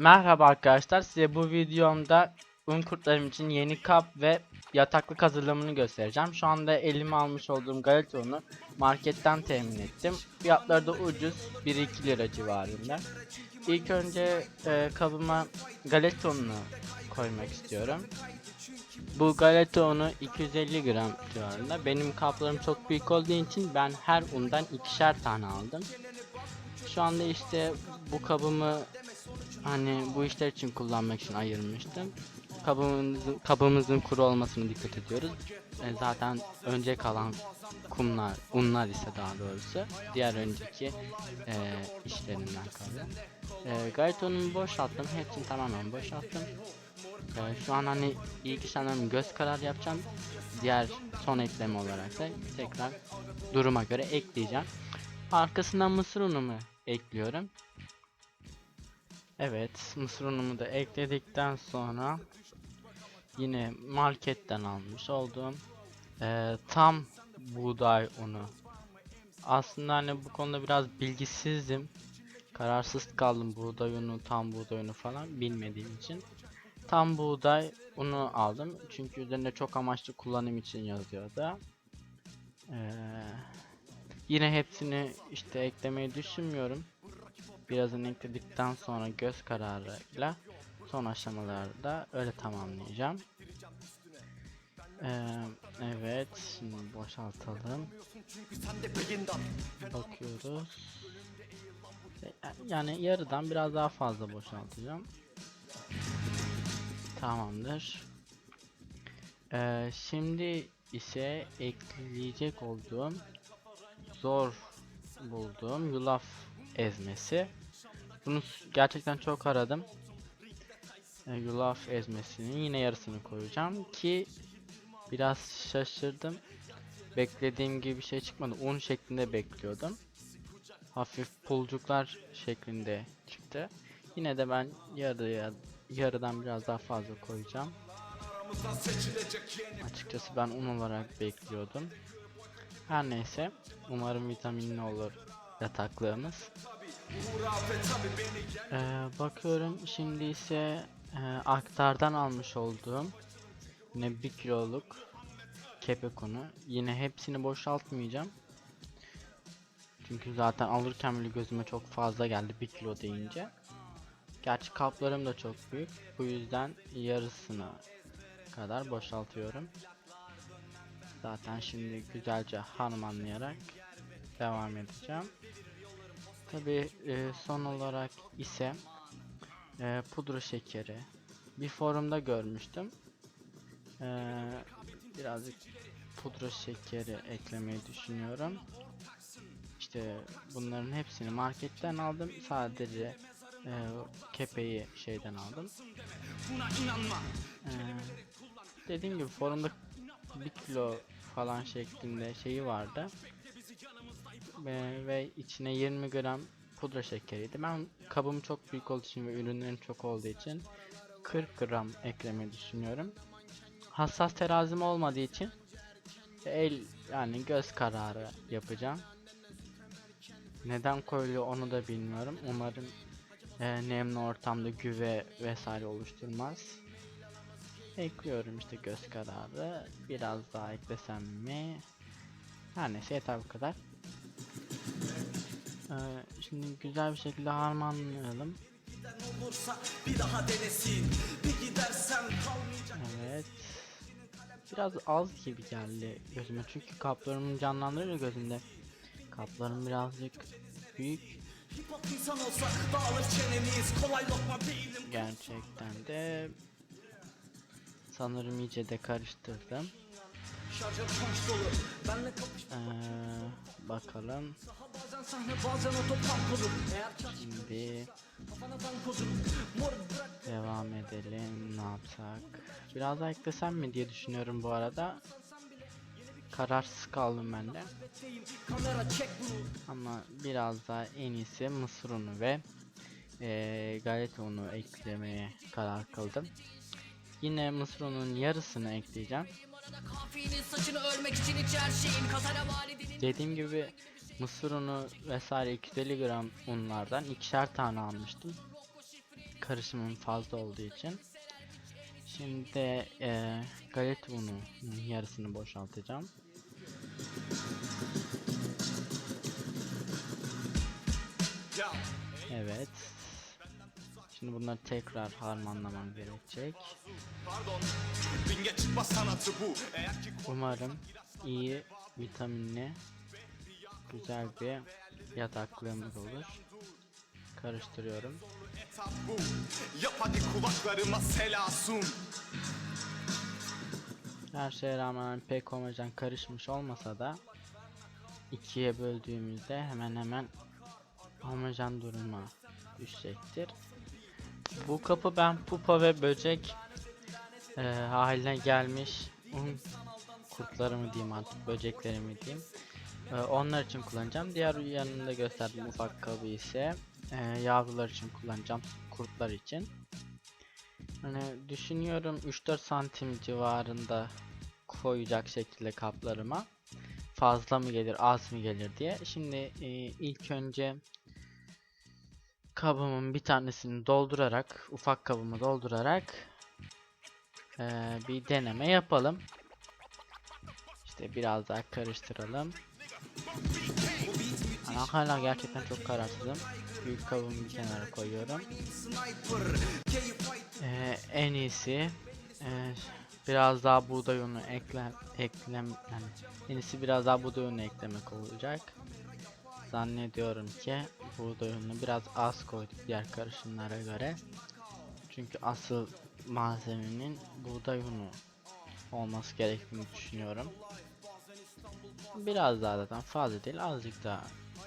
Merhaba arkadaşlar size bu videomda un kurtlarım için yeni kap ve yataklık hazırlamını göstereceğim. Şu anda elime almış olduğum galeta unu marketten temin ettim. Fiyatları da ucuz 1-2 lira civarında. İlk önce e, kabıma galeta ununu koymak istiyorum. Bu galeta unu 250 gram civarında. Benim kaplarım çok büyük olduğu için ben her undan ikişer tane aldım. Şu anda işte bu kabımı hani bu işler için kullanmak için ayırmıştım. Kabımızın, kabımızın kuru olmasına dikkat ediyoruz. E, zaten önce kalan kumlar, unlar ise daha doğrusu diğer önceki e, işlerinden kalıyor. E, gayet boşalttım. Hepsini tamamen boşalttım. E, şu an hani ilk işlemlerimi göz kararı yapacağım. Diğer son ekleme olarak da tekrar duruma göre ekleyeceğim. Arkasından mısır unumu ekliyorum. Evet, mısır unumu da ekledikten sonra yine marketten almış olduğum eee, tam buğday unu. Aslında hani bu konuda biraz bilgisizdim. Kararsız kaldım buğday unu, tam buğday unu falan bilmediğim için. Tam buğday unu aldım. Çünkü üzerinde çok amaçlı kullanım için yazıyordu. Eee Yine hepsini işte eklemeyi düşünmüyorum. Birazını ekledikten sonra göz kararıyla son aşamalarda öyle tamamlayacağım. Ee, evet, şimdi boşaltalım. Bakıyoruz. Yani yarıdan biraz daha fazla boşaltacağım. Tamamdır. Ee, şimdi ise ekleyecek olduğum zor bulduğum yulaf ezmesi. Bunu gerçekten çok aradım. E, yulaf ezmesinin yine yarısını koyacağım ki biraz şaşırdım. Beklediğim gibi bir şey çıkmadı. Un şeklinde bekliyordum. Hafif pulcuklar şeklinde çıktı. Yine de ben yarıya yarıdan biraz daha fazla koyacağım. Açıkçası ben un olarak bekliyordum. Her neyse. Umarım vitaminli olur yataklığımız. Ee, bakıyorum şimdi ise e, aktardan almış olduğum yine 1 kiloluk kepek unu. Yine hepsini boşaltmayacağım. Çünkü zaten alırken bile gözüme çok fazla geldi 1 kilo deyince. Gerçi kaplarım da çok büyük. Bu yüzden yarısını kadar boşaltıyorum. Zaten şimdi güzelce harmanlayarak devam edeceğim. Tabi son olarak ise e, pudra şekeri bir forumda görmüştüm. E, birazcık pudra şekeri eklemeyi düşünüyorum. İşte bunların hepsini marketten aldım. Sadece e, kepeği şeyden aldım. E, dediğim gibi forumda 1 kilo falan şeklinde şeyi vardı. Ve, ve içine 20 gram pudra şekeriydi. Ben kabım çok büyük olduğu için ve ürünlerim çok olduğu için 40 gram eklemeyi düşünüyorum. Hassas terazim olmadığı için el yani göz kararı yapacağım. Neden koyuluyor onu da bilmiyorum. Umarım e, nemli ortamda güve vesaire oluşturmaz. Ekliyorum işte göz kararı. Biraz daha eklesem mi? Her neyse yeter bu kadar. Şimdi güzel bir şekilde harmanlayalım. Evet. Biraz az gibi geldi gözüme çünkü kaplarımın canlandırıyor gözümde. Kaplarım birazcık büyük. Gerçekten de sanırım iyice de karıştırdım. Ee, bakalım. Bazen sahne bazen Eğer Şimdi devam edelim. Ne yapsak? Biraz daha eklesem mi diye düşünüyorum bu arada. Kararsız kaldım ben de. Ama biraz daha en iyisi mısır unu ve eee galeta unu eklemeye karar kıldım. Yine mısır ununun yarısını ekleyeceğim. Dediğim gibi mısır unu vesaire 250 gram unlardan ikişer tane almıştım. karışımım fazla olduğu için. Şimdi e, galet ununun yarısını boşaltacağım. Evet. Şimdi bunları tekrar harmanlamam gerekecek. Umarım iyi, vitaminli, güzel bir yataklığımız olur. Karıştırıyorum. Yap hadi kulaklarıma selasum Her şeye rağmen pek homojen karışmış olmasa da ikiye böldüğümüzde hemen hemen homojen duruma düşecektir. Bu kapı ben pupa ve böcek e, haline gelmiş un kurtlarımı diyeyim artık böceklerimi diyeyim. E, onlar için kullanacağım. Diğer yanında gösterdiğim ufak kabı ise e, yavrular için kullanacağım. Kurtlar için. Hani düşünüyorum 3-4 santim civarında koyacak şekilde kaplarıma. Fazla mı gelir az mı gelir diye. Şimdi e, ilk önce kabımın bir tanesini doldurarak ufak kabımı doldurarak e, bir deneme yapalım. İşte biraz daha karıştıralım. Ana hala gerçekten çok kararsızım. Büyük kabımı bir kenara koyuyorum. Ee, en iyisi ee, biraz daha buğday unu ekle eklem yani en iyisi biraz daha buğday unu eklemek olacak. Zannediyorum ki buğday ununu biraz az koyduk diğer karışımlara göre. Çünkü asıl malzemenin buğday unu olması gerektiğini düşünüyorum. Biraz daha zaten fazla değil azıcık daha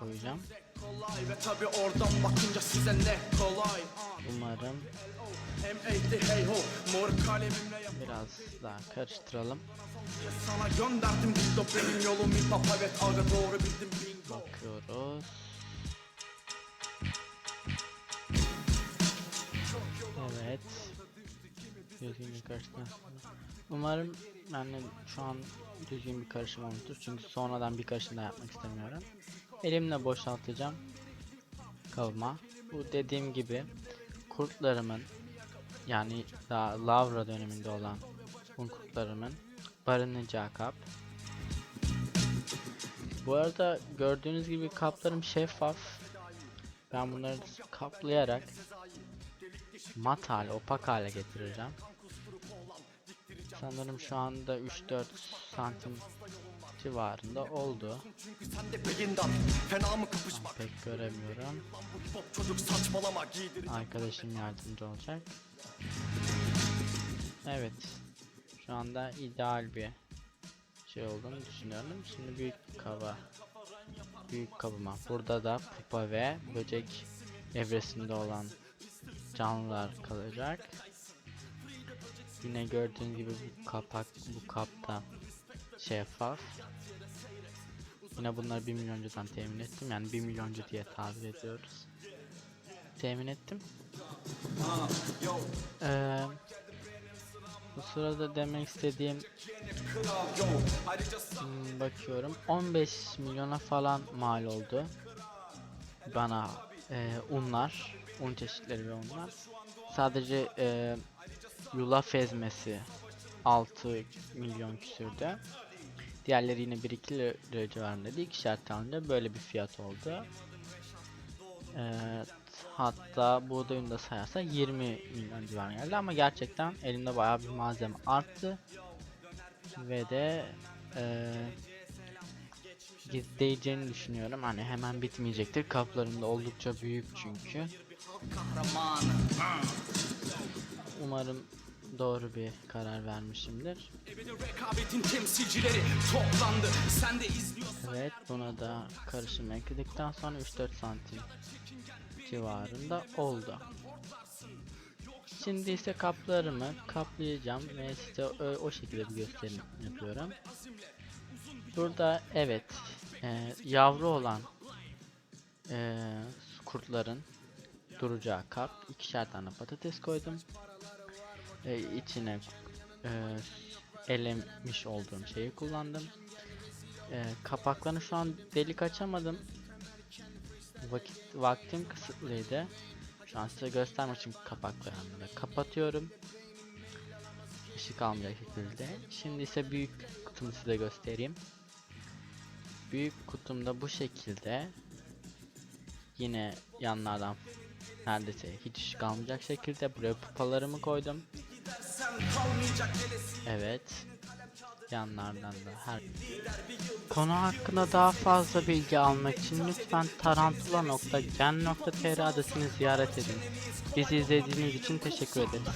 koyacağım. kolay Ve tabi oradan bakınca size ne kolay Umarım biraz daha karıştıralım. Sana gönderdim dildo benim yolum hip hop evet aga doğru bildim bingo Bakıyoruz. Evet. Umarım de şu an düzgün bir karışım olmuştur. Çünkü sonradan bir karışım daha yapmak istemiyorum. Elimle boşaltacağım. Kavma. Bu dediğim gibi kurtlarımın yani daha lavra döneminde olan un kurtlarımın barınacağı kap. Bu arada gördüğünüz gibi kaplarım şeffaf. Ben bunları kaplayarak mat hale, opak hale getireceğim. Sanırım şu anda 3-4 santim civarında oldu. Ben pek göremiyorum. Arkadaşım yardımcı olacak. Evet. Şu anda ideal bir şey olduğunu düşünüyorum. Şimdi büyük kaba büyük kabıma. Burada da pupa ve böcek evresinde olan canlılar kalacak. Yine gördüğünüz gibi bu kapak bu kapta şeffaf. Yine bunları 1 milyoncudan temin ettim. Yani 1 milyoncu diye tabir ediyoruz. Temin ettim. Ee, bu sırada demek istediğim hmm, bakıyorum 15 milyona falan mal oldu bana e, unlar un çeşitleri ve unlar sadece e, yulaf ezmesi 6 milyon küsürde diğerleri yine 1-2 lira civarındaydı ikişer tane böyle bir fiyat oldu Evet, hatta buğday unu da sayarsa 20 milyon civarına geldi ama gerçekten elimde bayağı bir malzeme arttı ve de eee değeceğini düşünüyorum. Hani hemen bitmeyecektir. Kaplarında oldukça büyük çünkü. Umarım doğru bir karar vermişimdir. Evet, buna da karışım ekledikten sonra 3-4 santim civarında oldu. Şimdi ise kaplarımı kaplayacağım ve size o, o şekilde bir gösterim yapıyorum. Burada evet e, yavru olan e, kurtların duracağı kap ikişer tane patates koydum. E, içine e, elemiş olduğum şeyi kullandım. E, kapaklarını şu an delik açamadım. Vakit vaktim kısıtlıydı. Şu an size göstermek için kapaklarını da kapatıyorum. Işık almayacak şekilde. Şimdi ise büyük kutumu size göstereyim. Büyük kutumda bu şekilde yine yanlardan neredeyse hiç ışık almayacak şekilde buraya pupalarımı koydum. Evet. Yanlardan da her Konu hakkında daha fazla bilgi almak için lütfen tarantula.gen.tr adresini ziyaret edin. Bizi izlediğiniz için teşekkür ederiz.